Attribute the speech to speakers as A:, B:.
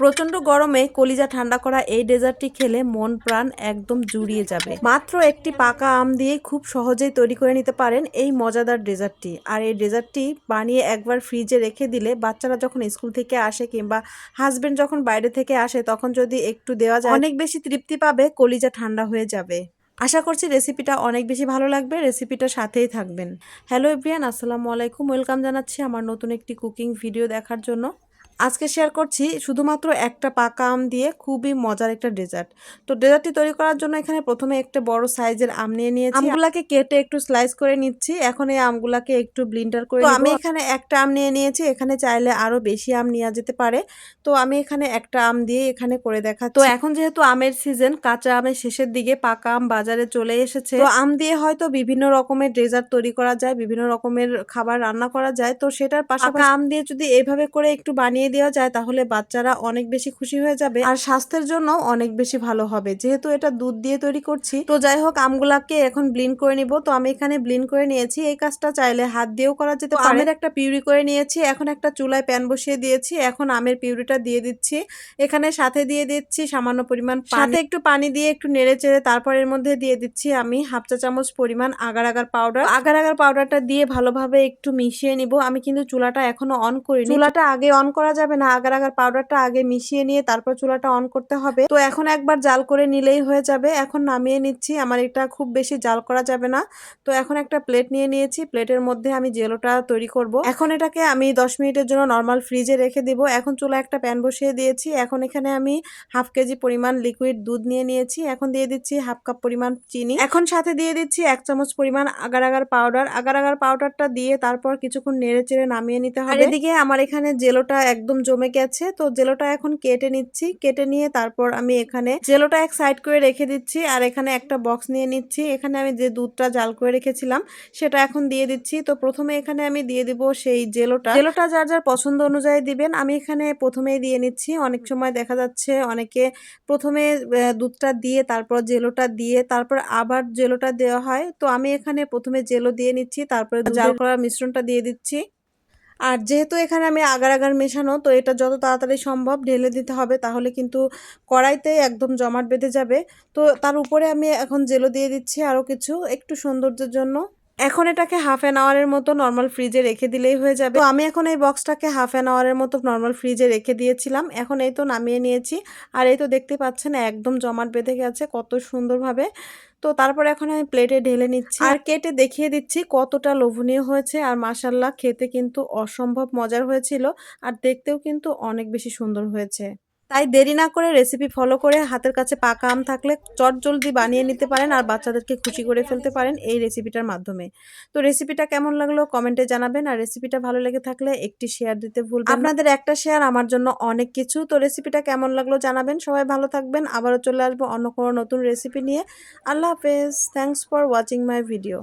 A: প্রচণ্ড গরমে কলিজা ঠান্ডা করা এই ডেজার্টটি খেলে মন, প্রাণ একদম জুড়িয়ে যাবে। মাত্র একটি পাকা আম দিয়ে খুব সহজেই তৈরি করে নিতে পারেন এই মজাদার ডেজার্টটি। আর এই ডেজার্টটি বানিয়ে একবার ফ্রিজে রেখে দিলে বাচ্চারা যখন স্কুল থেকে আসে কিংবা হাজবেন্ড যখন বাইরে থেকে আসে, তখন যদি একটু দেওয়া যায়, অনেক বেশি তৃপ্তি পাবে, কলিজা ঠান্ডা হয়ে যাবে। আশা করছি রেসিপিটা অনেক বেশি ভালো লাগবে রেসিপিটা সাথেই থাকবেন। হ্যালো এভরিয়ান আসসালামু আলাইকুম। ওয়েলকাম জানাচ্ছি আমার নতুন একটি কুকিং ভিডিও দেখার জন্য। আজকে শেয়ার করছি শুধুমাত্র একটা পাকা আম দিয়ে খুবই মজার একটা ডেজার্ট তো ডেজার্টটি তৈরি করার জন্য এখানে প্রথমে একটা বড় সাইজের আম নিয়ে নিয়েছি। আমগুলাকে কেটে একটু স্লাইস করে নিচ্ছি। এখন এই আমগুলাকে একটু ব্লিন্ডার করে তো আমি এখানে একটা আম নিয়ে নিয়েছি। এখানে চাইলে আরও বেশি আম নেওয়া যেতে পারে। তো আমি এখানে একটা আম দিয়ে এখানে করে দেখা তো এখন যেহেতু আমের সিজন কাঁচা আমের শেষের দিকে পাকা আম বাজারে চলে এসেছে। তো আম দিয়ে হয়তো বিভিন্ন রকমের ডেজার্ট তৈরি করা যায় বিভিন্ন রকমের খাবার রান্না করা যায়। তো সেটার পাশাপাশি আম দিয়ে যদি এভাবে করে একটু বানিয়ে দেওয়া যায় তাহলে বাচ্চারা অনেক বেশি খুশি হয়ে যাবে। আর স্বাস্থ্যের জন্য অনেক বেশি ভালো হবে। যেহেতু এটা দুধ দিয়ে তৈরি করছি তো যাই হোক আমগুলাকে এখন ব্লিন করে নিব। তো আমি এখানে ব্লিন করে নিয়েছি। এই কাজটা চাইলে হাত দিয়েও করা যেতে পারে। আমের একটা পিউরি করে নিয়েছি। এখন একটা চুলায় প্যান বসিয়ে দিয়েছি। এখন আমের পিউরিটা দিয়ে দিচ্ছি। এখানে সাথে দিয়ে দিচ্ছি সামান্য পরিমাণ সাথে একটু পানি দিয়ে একটু নেড়ে চেড়ে তারপর এর মধ্যে দিয়ে দিচ্ছি আমি হাফ চা চামচ পরিমাণ agar agar powder agar agar পাউডারটা দিয়ে ভালোভাবে একটু মিশিয়ে নিব। আমি কিন্তু চুলাটা এখনও অন করিনি। চুলাটা আগে অন করা যাবে না। আগার আগার পাউডারটা আগে মিশিয়ে নিয়ে তারপর চুলাটা অন করতে হবে। তো এখন একবার জাল করে নিলেই হয়ে যাবে। এখন নামিয়ে নিচ্ছি। আমার এটা খুব বেশি জাল করা যাবে না। তো এখন একটা প্লেট নিয়ে নিয়েছি। প্লেটের মধ্যে আমি জেলোটা তৈরি করব। এখন এটাকে আমি দশ মিনিটের জন্য নর্মাল ফ্রিজে রেখে দিব। এখন চুলা একটা প্যান বসিয়ে দিয়েছি। এখন এখানে আমি হাফ কেজি পরিমাণ লিকুইড দুধ নিয়ে নিয়েছি। এখন দিয়ে দিচ্ছি হাফ কাপ পরিমাণ চিনি। এখন সাথে দিয়ে দিচ্ছি এক চামচ পরিমাণ agar agar powder agar agar পাউডারটা দিয়ে তারপর কিছুক্ষণ নেড়ে চেড়ে নামিয়ে নিতে হবে। এদিকে আমার এখানে জেলোটা একদম জমে গেছে। তো জেলোটা এখন কেটে নিচ্ছি। কেটে নিয়ে তারপর আমি এখানে জেলোটা এক সাইড করে রেখে দিচ্ছি আর এখানে একটা বক্স নিয়ে নিচ্ছি। এখানে আমি যে দুধটা জাল করে রেখেছিলাম সেটা এখন দিয়ে দিচ্ছি। তো প্রথমে এখানে আমি দিয়ে দিব সেই জেলোটা। জেলোটা যার যার পছন্দ অনুযায়ী দিবেন। আমি এখানে প্রথমেই দিয়ে নিচ্ছি। অনেক সময় দেখা যাচ্ছে অনেকে প্রথমে দুধটা দিয়ে তারপর জেলোটা দিয়ে তারপর আবার জেলোটা দেওয়া হয়। তো আমি এখানে প্রথমে জেলো দিয়ে নিচ্ছি। তারপরে জাল করা মিশ্রণটা দিয়ে দিচ্ছি। আর যেহেতু এখানে আমি আগার আগার মেশানো, তো এটা যত তাড়াতাড়ি সম্ভব ঢেলে দিতে হবে, তাহলে কিন্তু কড়াইতে একদম জমাট বেঁধে যাবে। তো তার উপরে আমি এখন জেলো দিয়ে দিচ্ছি আরও কিছু, একটু সৌন্দর্যের জন্য। এখন এটাকে হাফ অ্যান আওয়ারের মতো নর্মাল ফ্রিজে রেখে দিলেই হয়ে যাবে। তো আমি এখন এই বক্সটাকে হাফ অ্যান আওয়ারের মতো নর্মাল ফ্রিজে রেখে দিয়েছিলাম। এখন এই তো নামিয়ে নিয়েছি। আর এই তো দেখতে পাচ্ছেন একদম জমাট বেঁধে গেছে কত সুন্দরভাবে। তো তারপর এখন আমি প্লেটে ঢেলে নিচ্ছি। আর কেটে দেখিয়ে দিচ্ছি কতটা লোভনীয় হয়েছে। আর মাসাল্লাহ খেতে কিন্তু অসম্ভব মজার হয়েছিল। আর দেখতেও কিন্তু অনেক বেশি সুন্দর হয়েছে। তাই দেরি না করে রেসিপি ফলো করে হাতের কাছে পাকা আম থাকলে চট জলদি বানিয়ে নিতে পারেন আর বাচ্চাদেরকে খুশি করে ফেলতে পারেন এই রেসিপিটার মাধ্যমে। তো রেসিপিটা কেমন লাগল কমেন্টে জানাবেন আর রেসিপিটা ভালো লেগে থাকলে একটি শেয়ার দিতে ভুলবেন আপনাদের একটা শেয়ার আমার জন্য অনেক কিছু। তো রেসিপিটা কেমন লাগল জানাবেন। সবাই ভালো থাকবেন। আবারও চলে আসব অন্য কোনো নতুন রেসিপি নিয়ে। আল্লাহ হাফেজ। Thanks for watching my video